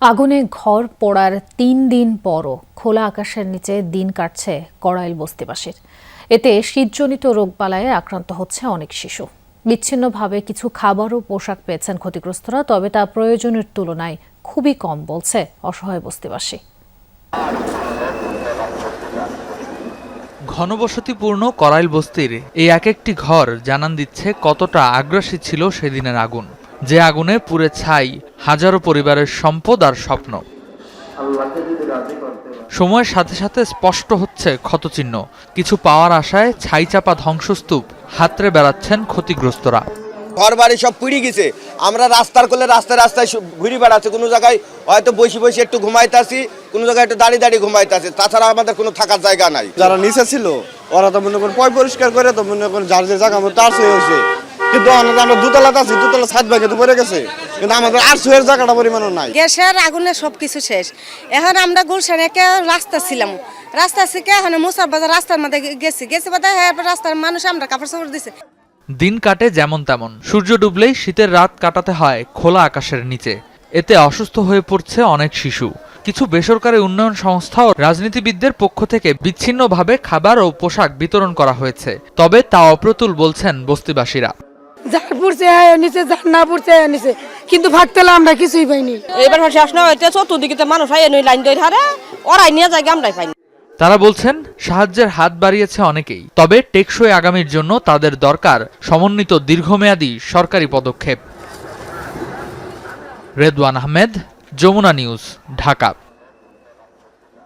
আগুনে ঘর পড়ার তিন দিন পরও খোলা আকাশের নিচে দিন কাটছে কড়াইল বস্তিবাসীর। এতে শীতজনিত রোগবালায় আক্রান্ত হচ্ছে অনেক শিশু। বিচ্ছিন্নভাবে কিছু খাবার ও পোশাক পেয়েছেন ক্ষতিগ্রস্তরা, তবে তা প্রয়োজনের তুলনায় খুবই কম বলছে অসহায় বস্তিবাসী। ঘনবসতিপূর্ণ করাইল বস্তির এই এক একটি ঘর জানান দিচ্ছে কতটা আগ্রাসী ছিল সেদিনের আগুন। যে আগুনে পুড়ে ছাই হাজারো পরিবারের সম্পদ আর স্বপ্ন। সময়ের সাথে সাথে স্পষ্ট হচ্ছে ক্ষতচিহ্ন। কিছু পাওয়ার আশায় ছাই চাপা ধ্বংসস্তূপ হাতড়ে বেড়াচ্ছেন ক্ষতিগ্রস্তরা। ঘর বাড়ি সব পুড়ে গেছে। আমরা রাস্তার করলে রাস্তায় রাস্তায় ঘুরে বেড়াচ্ছে। কোনো জায়গায় হয়তো বসে বসে একটু ঘুমাইতেছি, কোনো জায়গায় একটু দাঁড়িয়ে দাঁড়িয়ে ঘুমাইতেছে। তাছাড়া আমাদের কোনো থাকার জায়গা নাই। যারা নিচে ছিল, ওরা তো মনে করেন পয় পরিষ্কার করে তো মনে করেন যার যে জায়গা মতো আরশো হয়েছে। কিন্তু আমরা দুতলাতে আছি দুতলা সাত ভাগে তো পড়ে গেছে। কিন্তু আমাদের আরশো এর জায়গাটা পরিমাণও নাই। গ্যাসের আগুনে সব কিছু শেষ। এখন আমরা গুলশানে রাস্তা ছিলাম। রাস্তা থেকে এখন মুসার বাজার রাস্তার মধ্যে গেছি। গেছি বাদে হ্যাঁ রাস্তার মানুষ আমরা কাপড় চাপড় দিছে। দিন কাটে যেমন তেমন। সূর্য ডুবলেই শীতের রাত কাটাতে হয় খোলা আকাশের নিচে। এতে অসুস্থ হয়ে পড়ছে অনেক শিশু। কিছু বেসরকারি উন্নয়ন সংস্থা ও রাজনীতিবিদদের পক্ষ থেকে বিচ্ছিন্নভাবে খাবার ও পোশাক বিতরণ করা হয়েছে। তবে তা অপ্রতুল বলছেন বস্তিবাসীরা। যার পড়ছে নিচে যার না পড়ছে নিচে। কিন্তু ভাগতেলে আমরা কিছুই পাইনি। এবার শেষ না হইতে চতুর্দিকে মানুষ হয় নই লাইন ধরে হারে ওরাই নিয়ে যায় আমরাই পাইনি তারা বলছেন সাহায্যের হাত বাড়িয়েছে অনেকেই। তবে টেকসই আগামীর জন্য তাদের দরকার সমন্বিত দীর্ঘমেয়াদী সরকারি পদক্ষেপ। রেদওয়ান আহমেদ যমুনা নিউজ ঢাকা।